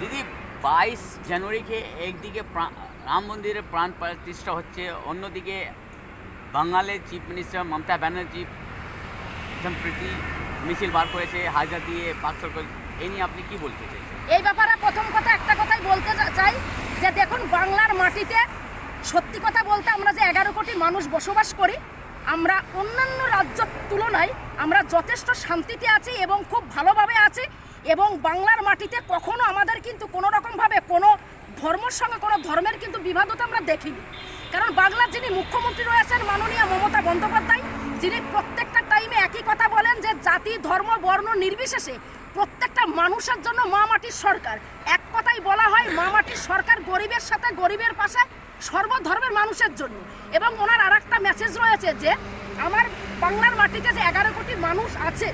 দিদি, বাইশ জানুয়ারিকে একদিকে রাম মন্দিরের প্রাণ প্রতিষ্ঠা হচ্ছে, অন্যদিকে বাঙালের চিফ মিনিস্টার মমতা ব্যানার্জি সম্প্রীতি মিছিল বার করেছে, হাজার দিয়ে পাঁচ সরকার এই নিয়ে আপনি কি বলতে চাই এই ব্যাপারে প্রথম কথা, একটা কথাই বলতে চাই যে দেখুন, বাংলার মাটিতে সত্যি কথা বলতে আমরা যে এগারো কোটি মানুষ বসবাস করি, আমরা অন্যান্য রাজ্যর তুলনায় আমরা যথেষ্ট শান্তিতে আছি এবং খুব ভালোভাবে আছি। এবং বাংলার মাটিতে কখনো আমাদের কিন্তু কোনো রকমভাবে কোনো ধর্মের সঙ্গে কোনো ধর্মের কিন্তু বিবাদতা আমরা দেখিনি। কারণ বাংলার যিনি মুখ্যমন্ত্রী রয়েছেন মাননীয় মমতা বন্দ্যোপাধ্যায়, যিনি প্রত্যেকটা টাইমে একই কথা বলেন যে জাতি, ধর্ম, বর্ণ নির্বিশেষে প্রত্যেকটা মানুষের জন্য মা মাটির সরকার। এক কথাই বলা হয়, মা মাটির সরকার গরিবের সাথে গরিবের পাশে সর্বধর্মের মানুষের জন্য। এবং ওনার আর একটা মেসেজ রয়েছে যে, আমার বাংলার মাটিতে যে এগারো কোটি মানুষ আছে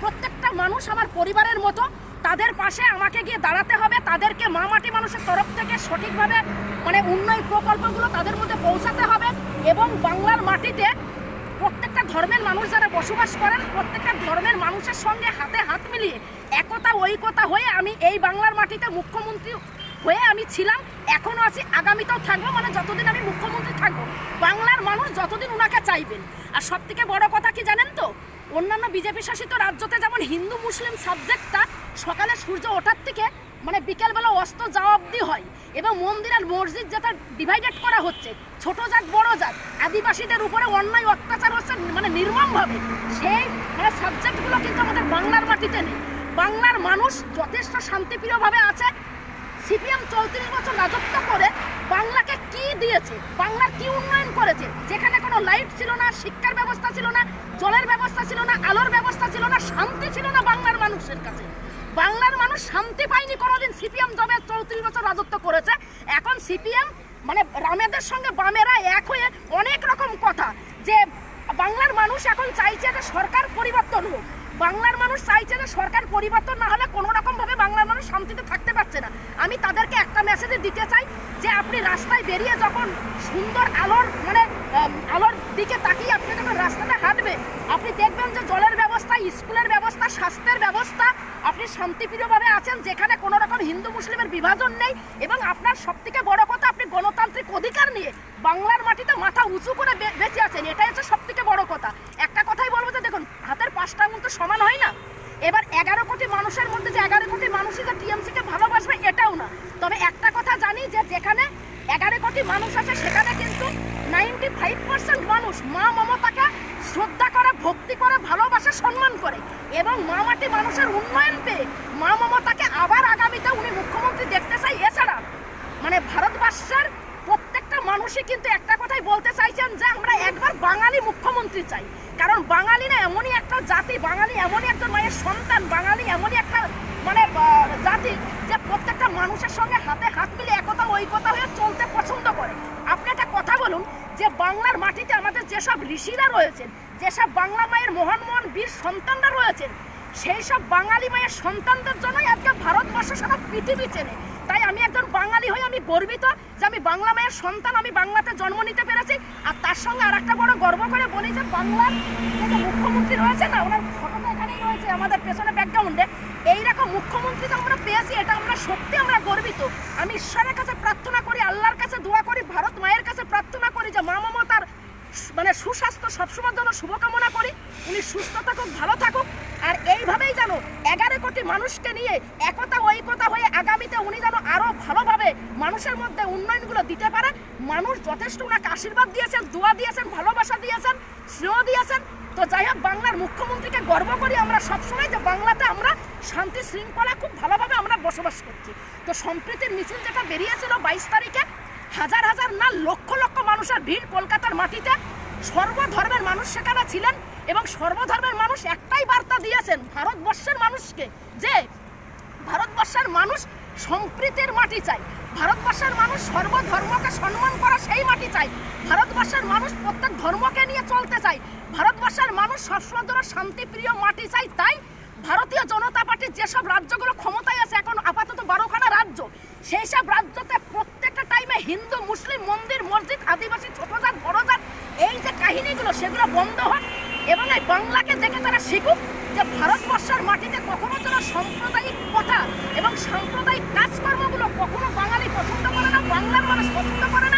প্রত্যেকটা মানুষ আমার পরিবারের মতো, তাদের পাশে আমাকে গিয়ে দাঁড়াতে হবে, তাদেরকে মা মাটি মানুষের তরফ থেকে সঠিকভাবে মানে উন্নয়ন প্রকল্পগুলো তাদের মধ্যে পৌঁছাতে হবে এবং বাংলার মাটিতে প্রত্যেকটা ধর্মের মানুষ যারা বসবাস করেন, প্রত্যেকটা ধর্মের মানুষের সঙ্গে হাতে হাত মিলিয়ে একতা ঐকতা হয়ে আমি এই বাংলার মাটিতে মুখ্যমন্ত্রী হয়ে আমি ছিলাম, এখনও আছি, আগামীতেও থাকব মানে যতদিন আমি মুখ্যমন্ত্রী থাকব, বাংলার মানুষ যতদিন ওনাকে চাইবেন। আর সব থেকে বড় কথা কি জানেন তো? অন্যান্য বিজেপি শাসিত রাজ্যতে যেমন হিন্দু মুসলিম সাবজেক্টটা সকালে সূর্য ওঠার থেকে মানে বিকেলবেলা অস্ত যাওয়া অবধি হয় এবং মন্দির আর মসজিদ যেটা ডিভাইডেড করা হচ্ছে, ছোট জাত, বড় জাত, আদিবাসীদের উপরে অন্যায়, অত্যাচার হচ্ছে মানে নির্মমভাবে। সেই মানে সাবজেক্টগুলো কিন্তু আমাদের বাংলার মাটিতে নেই। বাংলার মানুষ যথেষ্ট শান্তিপ্রিয়ভাবে আছে। সিপিএম চৌত্রিশ বছর রাজত্ব করে বাংলাকে দিয়েছে, বাংলার কি উন্নয়ন করেছে? যেখানে কোনো লাইট ছিল না, শিক্ষার ব্যবস্থা ছিল না, জলের ব্যবস্থা ছিল না, আলোর ব্যবস্থা ছিল না, শান্তি ছিল না বাংলার মানুষের কাছে। বাংলার মানুষ শান্তি পায়নি, কোনোদিন সিপিএম জবে চৌত্রিশ বছর রাজত্ব করেছে। এখন সিপিএম মানে রামেদের সঙ্গে বামেরা এক হয়ে অনেক রকম কথা, যে বাংলার মানুষ এখন চাইছে যে সরকার পরিবর্তন হোক। বাংলার মানুষ চাইছে যে সরকার পরিবর্তন না হলে কোনো রকমভাবে মানুষ শান্তিতে থাকতে পারছে না। আমি তাদেরকে একটা মেসেজে দিতে চাই যে আপনি রাস্তায় বেরিয়ে যখন সুন্দর আলোর মানে আলোর দিকে তাকিয়ে আপনি যখন রাস্তাতে হাঁটবেন আপনি দেখবেন যে জলের ব্যবস্থা, স্কুলের ব্যবস্থা, স্বাস্থ্যের ব্যবস্থা, আপনি শান্তিপ্রিয়ভাবে আছেন, যেখানে কোনো রকম হিন্দু মুসলিমের বিভাজন নেই এবং আপনার সবথেকে বড় কথা, আপনি গণতান্ত্রিক অধিকার নিয়ে বাংলার মাটিতে মাথা উঁচু করে বেঁচে আছেন। এটাই হচ্ছে সবথেকে বড় কথা। একটা কথাই বলব যে দেখুন, হাতের পাঁচটা আঙুল তো সমান হয় এবার এগারো কোটি মানুষের মধ্যে যে এগারো কোটি মানুষই যে টিএমসিকে ভালোবাসবে, এটাও না। তবে একটা কথা জানি যে যেখানে এগারো কোটি মানুষ আছে, সেখানে কিন্তু নাইনটি ফাইভ পার্সেন্ট মানুষ মা মমতাকে শ্রদ্ধা করে, ভক্তি করে, ভালোবাসে, সম্মান করে। এবং মা মাটি মানুষের উন্নয়ন পেয়ে মা মমতাকে আবার আগামীতে উনি মুখ্যমন্ত্রী দেখতে চাই, এছাড়া মানে ভারতবর্ষের প্রত্যেকটা মানুষই কিন্তু একটা কথাই বলতে চাইছেন যে আমরা একবার বাঙালি মুখ্যমন্ত্রী চাই। কারণ বাঙালি না এমনই একটা জাতি, বাঙালি এমনই একজন মায়ের সন্তান, বাঙালি এমনই একটা মানে জাতি যে প্রত্যেকটা মানুষের সঙ্গে হাতে হাত মিলে একতা ঐকতা হয়ে চলতে পছন্দ করে। আপনি একটা কথা বলুন যে বাংলার মাটিতে আমাদের যেসব ঋষিরা রয়েছেন, যেসব বাংলা মায়ের মহান মহান বীর সন্তানরা রয়েছেন সেই সব বাঙালি মায়ের সন্তানদের জন্যই আজকে ভারতবর্ষ সারা পৃথিবী চেনে। তাই আমি একজন বাঙালি হয়ে আমি গর্বিত যে আমি বাংলা মায়ের সন্তান, আমি বাংলাতে জন্ম নিতে পেরেছি। আর তার সঙ্গে আর একটা বড় গর্ব করে বলি যে বাংলার মুখ্যমন্ত্রী রয়েছে না, ওনার ফটোটা এখানেই রয়েছে, আমাদের পেছনে ব্যাকগ্রাউন্ডে এইরকম মুখ্যমন্ত্রী যে আমরা পেয়েছি, এটা আমরা সত্যি আমরা গর্বিত। আমি ঈশ্বরের কাছে প্রার্থনা করি, আল্লাহর কাছে দোয়া করি, ভারত মায়ের কাছে প্রার্থনা করি যে মা মমতার মানে সুস্বাস্থ্য সবসময়ের জন্য শুভকামনা করি। উনি সুস্থ থাকুক, ভালো থাকুক। আর এইভাবেই যেন এগারো কোটি মানুষকে নিয়ে একতা ঐকতা হয়ে আগামীতে উনি যেন আরও ভালোভাবে মানুষের মধ্যে উন্নয়নগুলো দিতে পারে। মানুষ যথেষ্ট ওনাকে আশীর্বাদ দিয়েছেন, দোয়া দিয়েছেন, ভালোবাসা দিয়েছেন স্নেহ দিয়েছেন। তো যাই হোক, বাংলার মুখ্যমন্ত্রীকে গর্ব করি আমরা সবসময় যে বাংলাতে আমরা শান্তি শৃঙ্খলা খুব ভালোভাবে আমরা বসবাস করছি। তো সম্প্রীতির মিছিল যেটা বেরিয়েছিল বাইশ তারিখে, হাজার হাজার না লক্ষ লক্ষ মানুষের ভিড় কলকাতার মাটিতে। সর্বধর্মের মানুষ সেখানে ছিলেন। এবং সর্বধর্মের মানুষ একটাই বার্তা দিয়েছেন ভারতবর্ষের মানুষকে যে ভারতবর্ষের মানুষ সম্প্রীতির মাটি চাই ভারতবর্ষের মানুষ সর্বধর্মকে সম্মান করা সেই মাটি চাই ভারতবর্ষের মানুষ প্রত্যেক ধর্মকে নিয়ে চলতে চাই ভারতবর্ষের মানুষ সবসময় শান্তিপ্রিয় মাটি চাই তাই ভারতীয় জনতা পার্টির যেসব রাজ্যগুলো এবং এই বাংলাকে দেখে তারা শিখুক যে ভারতবর্ষের মাটিতে কখনো তারা সাম্প্রদায়িক কথা এবং সাম্প্রদায়িক কাজকর্মগুলো কখনো বাঙালি পছন্দ করে না, বাংলার মানুষ পছন্দ করে না।